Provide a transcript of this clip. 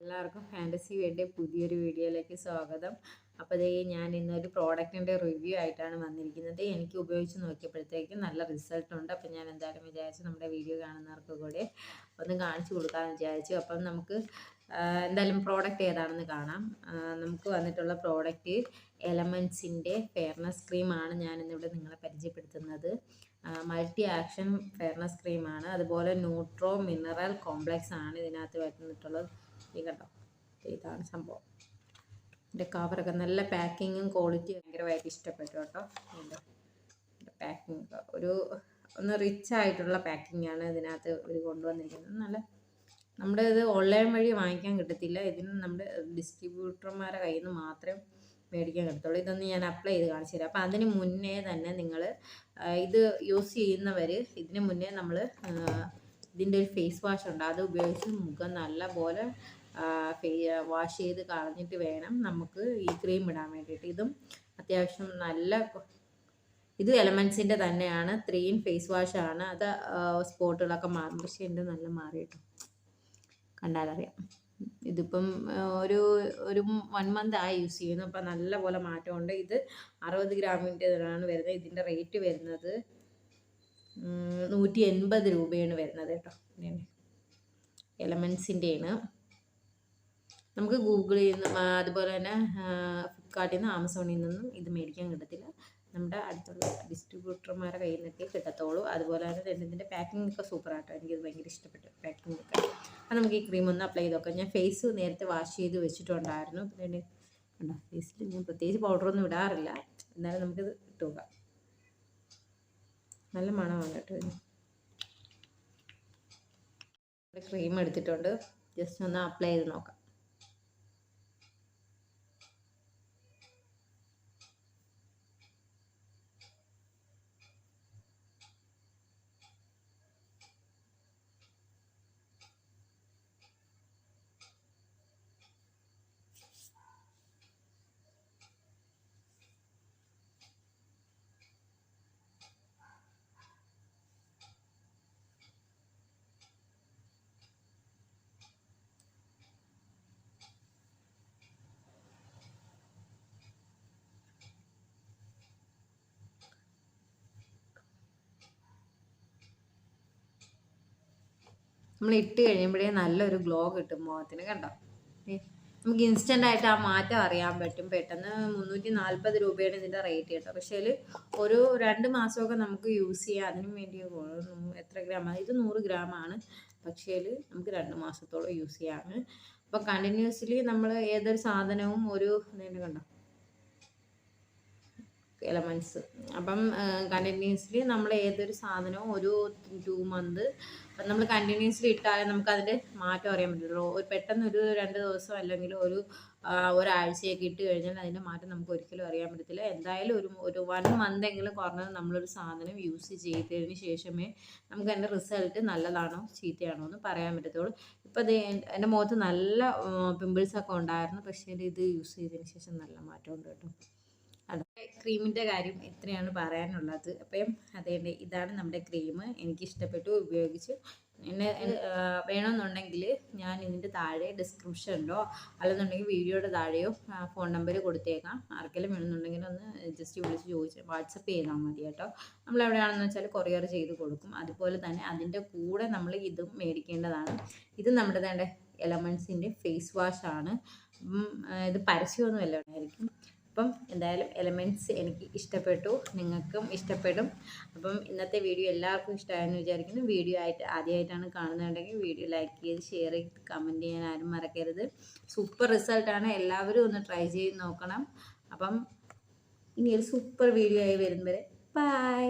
എല്ലാവർക്കും ഫാന്റസി വേണ്ടി പുതിയൊരു വീഡിയോയിലേക്ക് സ്വാഗതം. അപ്പോൾ ദേ ഞാൻ ഇന്നൊരു പ്രോഡക്റ്റിന്റെ റിവ്യൂ ആയിട്ടാണ് വന്നിരിക്കുന്നത്. എനിക്ക് ഉപയോഗിച്ച് നോക്കിയപ്പോഴത്തേക്കും നല്ല റിസൾട്ട് ഉണ്ട്. അപ്പോൾ ഞാൻ എന്തായാലും വിചാരിച്ചു നമ്മുടെ വീഡിയോ കാണുന്നവർക്ക് കൂടെ ഒന്ന് കാണിച്ചു കൊടുക്കാമെന്ന് വിചാരിച്ചു. അപ്പം നമുക്ക് എന്തായാലും പ്രോഡക്റ്റ് ഏതാണെന്ന് കാണാം. നമുക്ക് വന്നിട്ടുള്ള പ്രോഡക്റ്റ് എലമെൻസിന്റെ ഫെയർനെസ് ക്രീമാണ് ഞാൻ ഇന്നിവിടെ നിങ്ങളെ പരിചയപ്പെടുത്തുന്നത്. മൾട്ടി ആക്ഷൻ ഫെയർനെസ് ക്രീമാണ് അതുപോലെ ന്യൂട്രോ മിനറൽ കോംപ്ലക്സ് ആണ് ഇതിനകത്ത് വരുന്നിട്ടുള്ളത് ഈ കണ്ടോ? ഇതാണ് സംഭവം. ഇതിന്റെ കവറൊക്കെ നല്ല പാക്കിങ്ങും ക്വാളിറ്റി ഭയങ്കരമായിട്ട് ഇഷ്ടപ്പെട്ടു കേട്ടോ. ഇതിന്റെ പാക്കിങ് ഒരു ഒന്ന് റിച്ച് ആയിട്ടുള്ള പാക്കിംഗ് ആണ് ഇതിനകത്ത് ഒരു കൊണ്ടുവന്നിരിക്കുന്നത്. നല്ല നമ്മുടെ ഇത് ഓൺലൈൻ വഴി വാങ്ങിക്കാൻ കിട്ടത്തില്ല. ഇതിന് നമ്മുടെ ഡിസ്ട്രിബ്യൂട്ടർമാരുടെ കയ്യിൽ നിന്ന് മാത്രമേ മേടിക്കാൻ കിട്ടത്തുള്ളൂ. ഇതൊന്ന് ഞാൻ അപ്ലൈ ചെയ്ത് കാണിച്ചു തരാം. അപ്പോൾ അതിന് മുന്നേ തന്നെ നിങ്ങൾ ഇത് യൂസ് ചെയ്യുന്നവർ ഇതിന് മുന്നേ നമ്മൾ ഇതിന്റെ ഒരു ഫേസ് വാഷ് ഉണ്ട്. അത് ഉപയോഗിച്ച് മുഖം നല്ല പോലെ വാഷ് ചെയ്ത് കളഞ്ഞിട്ട് വേണം നമുക്ക് ഈ ക്രീം ഇടാൻ വേണ്ടിയിട്ട്. ഇതും അത്യാവശ്യം നല്ല ഇത് എലമെൻസിന്റെ തന്നെയാണ്. ത്രീ ഇൻ ഫേസ് വാഷ് ആണ്. അത് സ്പോട്ടുകളൊക്കെ മാറും പക്ഷേ എന്റെ നല്ല മാറിയിട്ട് കണ്ടാലറിയാം. ഇതിപ്പം ഒരു ഒരു വൺ മന്ത് ആയി യൂസ് ചെയ്യുന്നു. അപ്പം നല്ല പോലെ മാറ്റമുണ്ട്. ഇത് അറുപത് ഗ്രാമിന്റെതാണ് വരുന്നത്. ഇതിന്റെ റേറ്റ് വരുന്നത് നൂറ്റി എൺപത് രൂപയാണ് വരുന്നത് കേട്ടോ. എലമെൻസിന്റെയാണ് നമുക്ക് ഗൂഗിളിൽ നിന്നും അതുപോലെ തന്നെ ഫ്ലിപ്കാർട്ടിൽ നിന്ന് ആമസോണിൽ നിന്നും ഇത് മേടിക്കാൻ കിട്ടത്തില്ല. നമ്മുടെ അടുത്തുള്ള ഡിസ്ട്രിബ്യൂട്ടർമാരുടെ കയ്യിൽ നിന്നൊക്കെ കിട്ടത്തുള്ളൂ അതുപോലെ തന്നെ രണ്ടിന്റെ പാക്കിംഗ് ഒക്കെ സൂപ്പർ ആട്ടോ. എനിക്കിത് ഭയങ്കര ഇഷ്ടപ്പെട്ടു പാക്കിംഗ് ഒക്കെ. അപ്പം നമുക്ക് ഈ ക്രീം ഒന്ന് അപ്ലൈ ചെയ്ത് നോക്കാം. ഞാൻ ഫേസ് നേരത്തെ വാഷ് ചെയ്ത് വെച്ചിട്ടുണ്ടായിരുന്നു. പിന്നെ കണ്ടോ ഫേസിൽ ഞാൻ പ്രത്യേകിച്ച് പൗഡറൊന്നും ഇടാറില്ല. എന്നാലും നമുക്കിത് ഇട്ട് നല്ല മണമാണ് കേട്ടോ ക്രീം എടുത്തിട്ടുണ്ട്. ജസ്റ്റ് ഒന്ന് അപ്ലൈ ചെയ്ത് നോക്കാം. നമ്മൾ ഇട്ട് കഴിയുമ്പോഴേ നല്ലൊരു ഗ്ലോ കിട്ടും മുഖത്തിന് കണ്ടോ? നമുക്ക് ഇൻസ്റ്റന്റ് ആയിട്ട് ആ മാറ്റം അറിയാൻ പറ്റും. പെട്ടെന്ന് മുന്നൂറ്റി നാൽപ്പത് രൂപയാണ് ഇതിന്റെ റേറ്റ് കേട്ടോ. പക്ഷേ ഒരു രണ്ട് മാസമൊക്കെ നമുക്ക് യൂസ് ചെയ്യാം. അതിനു വേണ്ടി എത്ര ഗ്രാമാണ് ഇത് നൂറ് ഗ്രാമാണ് പക്ഷേ നമുക്ക് രണ്ട് മാസത്തോളം യൂസ് ചെയ്യാം. അപ്പോൾ കണ്ടിന്യൂസ്ലി നമ്മൾ ഏതൊരു സാധനവും ഒരു കണ്ടോ? എലമെന്റ്സ് അപ്പം കണ്ടിന്യൂസ്ലി നമ്മൾ ഏതൊരു സാധനവും ഒരു ടു മന്ത് നമ്മൾ കണ്ടിന്യൂസ്ലി ഇട്ടാലേ നമുക്ക് അതിന്റെ മാറ്റം അറിയാൻ പറ്റുള്ളൂ ഒരു പെട്ടെന്ന് ഒരു രണ്ട് ദിവസം അല്ലെങ്കിൽ ഒരു ഒരാഴ്ചയൊക്കെ ഇട്ട് കഴിഞ്ഞാൽ അതിന്റെ മാറ്റം നമുക്ക് ഒരിക്കലും അറിയാൻ പറ്റത്തില്ല. എന്തായാലും ഒരു ഒരു വൺ മന്ത് എങ്കിലും കുറഞ്ഞത് നമ്മളൊരു സാധനം യൂസ് ചെയ്തതിന് ശേഷമേ നമുക്ക് അതിന്റെ റിസൾട്ട് നല്ലതാണോ ചീത്തയാണോ എന്ന് പറയാൻ പറ്റത്തുള്ളൂ. ഇപ്പോൾ ഇത് എന്റെ മുഖത്ത് നല്ല പിമ്പിൾസൊക്കെ ഉണ്ടായിരുന്നു. പക്ഷേ ഇത് യൂസ് ചെയ്തതിന് ശേഷം നല്ല മാറ്റമുണ്ട് കേട്ടോ. ക്രീമിന്റെ കാര്യം ഇത്രയാണ് പറയാനുള്ളത്. അപ്പം അതേണ്ട ഇതാണ് നമ്മുടെ ക്രീം. എനിക്ക് ഇഷ്ടപ്പെട്ടു ഉപയോഗിച്ചു എന്നെ വേണമെന്നുണ്ടെങ്കിൽ ഞാൻ ഇതിന്റെ താഴെ ഡിസ്ക്രിപ്ഷൻ ഉണ്ടോ? അല്ലെന്നുണ്ടെങ്കിൽ വീഡിയോയുടെ താഴെയോ ഫോൺ നമ്പർ കൊടുത്തേക്കാം. ആർക്കെങ്കിലും വേണമെന്നുണ്ടെങ്കിൽ ഒന്ന് ജസ്റ്റ് വിളിച്ച് ചോദിച്ച് വാട്സപ്പ് ചെയ്താൽ മതി കേട്ടോ. നമ്മൾ എവിടെയാണെന്ന് വെച്ചാൽ കൊറിയർ ചെയ്ത് കൊടുക്കും. അതുപോലെ തന്നെ അതിന്റെ കൂടെ നമ്മൾ ഇതും മേടിക്കേണ്ടതാണ്. ഇത് നമ്മുടെ തേണ്ട എലമെൻസിന്റെ ഫേസ് വാഷാണ്. ഇത് പരസ്യമൊന്നുമല്ല ആയിരിക്കും അപ്പം എന്തായാലും എലമെന്റ്സ് എനിക്ക് ഇഷ്ടപ്പെട്ടു നിങ്ങൾക്കും ഇഷ്ടപ്പെടും. അപ്പം ഇന്നത്തെ വീഡിയോ എല്ലാവർക്കും ഇഷ്ടമായെന്ന് വിചാരിക്കുന്നു. വീഡിയോ ആയിട്ട് ആദ്യമായിട്ടാണ് കാണുന്നുണ്ടെങ്കിൽ വീഡിയോ ലൈക്ക് ചെയ്ത് ഷെയർ ചെയ്ത് കമന്റ് ചെയ്യാൻ ആരും മറക്കരുത്. സൂപ്പർ റിസൾട്ടാണ് എല്ലാവരും ഒന്ന് ട്രൈ ചെയ്ത് നോക്കണം. അപ്പം ഇനി ഒരു സൂപ്പർ വീഡിയോ ആയി വരുന്നവരെ വരെ ബൈ